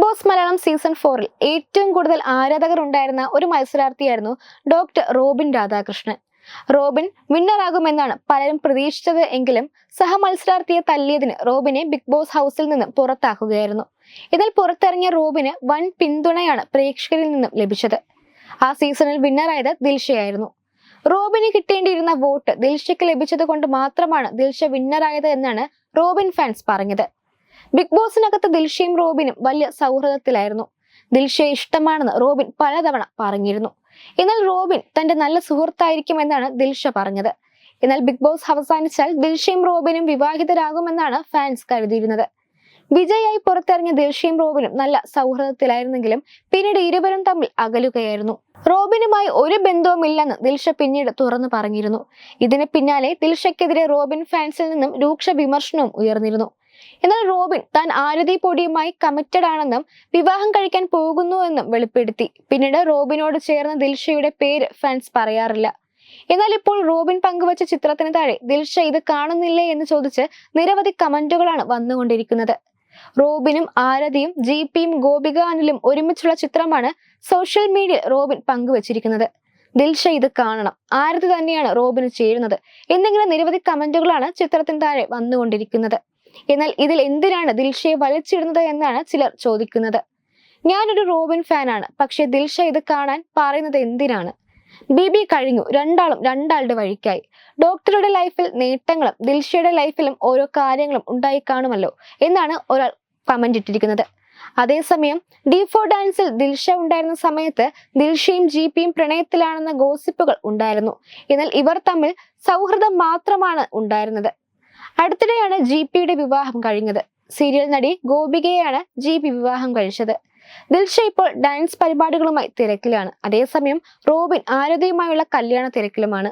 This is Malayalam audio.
ബോസ് മലയാളം സീസൺ ഫോറിൽ ഏറ്റവും കൂടുതൽ ആരാധകർ ഉണ്ടായിരുന്ന ഒരു മത്സരാർത്ഥിയായിരുന്നു ഡോക്ടർ റോബിൻ രാധാകൃഷ്ണൻ. റോബിൻ വിന്നറാകുമെന്നാണ് പലരും പ്രതീക്ഷിച്ചത് എങ്കിലും സഹമത്സരാർത്ഥിയെ തല്ലിയതിന് റോബിനെ ബിഗ് ബോസ് ഹൗസിൽ നിന്ന് പുറത്താക്കുകയായിരുന്നു. ഇതിൽ പുറത്തിറങ്ങിയ റോബിന് വൻ പിന്തുണയാണ് പ്രേക്ഷകരിൽ നിന്നും ലഭിച്ചത്. ആ സീസണിൽ വിന്നറായത് ദിൽഷയായിരുന്നു. റോബിന് കിട്ടേണ്ടിയിരുന്ന വോട്ട് ദിൽഷയ്ക്ക് ലഭിച്ചത് കൊണ്ട് മാത്രമാണ് ദിൽഷ വിന്നറായത് എന്നാണ് റോബിൻ ഫാൻസ് പറഞ്ഞത്. ബിഗ് ബോസിനകത്ത് ദിൽഷയും റോബിനും വലിയ സൗഹൃദത്തിലായിരുന്നു. ദിൽഷയെ ഇഷ്ടമാണെന്ന് റോബിൻ പലതവണ പറഞ്ഞിരുന്നു. എന്നാൽ റോബിൻ തന്റെ നല്ല സുഹൃത്തായിരിക്കും എന്നാണ് ദിൽഷ പറഞ്ഞത്. എന്നാൽ ബിഗ് ബോസ് അവസാനിച്ചാൽ ദിൽഷയും റോബിനും വിവാഹിതരാകുമെന്നാണ് ഫാൻസ് കരുതിയിരുന്നത്. വിജയായി പുറത്തിറങ്ങിയ ദിൽഷയും റോബിനും നല്ല സൗഹൃദത്തിലായിരുന്നെങ്കിലും പിന്നീട് ഇരുവരും തമ്മിൽ അകലുകയായിരുന്നു. റോബിനുമായി ഒരു ബന്ധവുമില്ലെന്ന് ദിൽഷ പിന്നീട് തുറന്നു പറഞ്ഞിരുന്നു. ഇതിന് പിന്നാലെ ദിൽഷയ്ക്കെതിരെ റോബിൻ ഫാൻസിൽ നിന്നും രൂക്ഷ വിമർശനവും ഉയർന്നിരുന്നു. എന്നാൽ റോബിൻ താൻ ആരതി പൊടിയുമായി കമ്മിറ്റഡ് ആണെന്നും വിവാഹം കഴിക്കാൻ പോകുന്നുവെന്നും വെളിപ്പെടുത്തി. പിന്നീട് റോബിനോട് ചേർന്ന ദിൽഷയുടെ പേര് ഫാൻസ് പറയാറില്ല. എന്നാൽ ഇപ്പോൾ റോബിൻ പങ്കുവച്ച ചിത്രത്തിന് താഴെ ദിൽഷ ഇത് കാണുന്നില്ലേ എന്ന് ചോദിച്ച് നിരവധി കമന്റുകളാണ് വന്നുകൊണ്ടിരിക്കുന്നത്. റോബിനും ആരതിയും ജി പിയും ഗോപിക അനിലും ഒരുമിച്ചുള്ള ചിത്രമാണ് സോഷ്യൽ മീഡിയയിൽ റോബിൻ പങ്കുവച്ചിരിക്കുന്നത്. ദിൽഷ ഇത് കാണണം. ആരതി തന്നെയാണ് റോബിന് ചേരുന്നത്. എന്നിങ്ങനെ നിരവധി കമന്റുകളാണ് ചിത്രത്തിന് താഴെ വന്നുകൊണ്ടിരിക്കുന്നത്. എന്നാൽ ഇതിൽ എന്തിനാണ് ദിൽഷയെ വലിച്ചിടുന്നത് എന്നാണ് ചിലർ ചോദിക്കുന്നത്. ഞാനൊരു റോബിൻ ഫാനാണ്. പക്ഷെ ദിൽഷ ഇത് കാണാൻ പറയുന്നത് എന്തിനാണ്? ബി ബി കഴിഞ്ഞു. രണ്ടാളും രണ്ടാളുടെ വഴിക്കായി. ഡോക്ടറുടെ ലൈഫിൽ നേട്ടങ്ങളും ദിൽഷയുടെ ലൈഫിലും ഓരോ കാര്യങ്ങളും ഉണ്ടായി കാണുമല്ലോ എന്നാണ് ഒരാൾ കമന്റ് ഇട്ടിരിക്കുന്നത്. അതേസമയം ഡി ഫോർ ഡാൻസിൽ ദിൽഷ ഉണ്ടായിരുന്ന സമയത്ത് ദിൽഷയും ജി പിയും പ്രണയത്തിലാണെന്ന ഗോസിപ്പുകൾ ഉണ്ടായിരുന്നു. എന്നാൽ ഇവർ തമ്മിൽ സൗഹൃദം മാത്രമാണ് ഉണ്ടായിരുന്നത്. അടുത്തിടെയാണ് ജി പിയുടെ വിവാഹം കഴിഞ്ഞത്. സീരിയൽ നടി ഗോപികയെയാണ് ജി പി വിവാഹം കഴിച്ചത്. ദിൽഷ ഇപ്പോൾ ഡാൻസ് പരിപാടികളുമായി തിരക്കിലാണ്. അതേസമയം റോബിൻ ആരതിയുമായുള്ള കല്യാണ തിരക്കിലുമാണ്.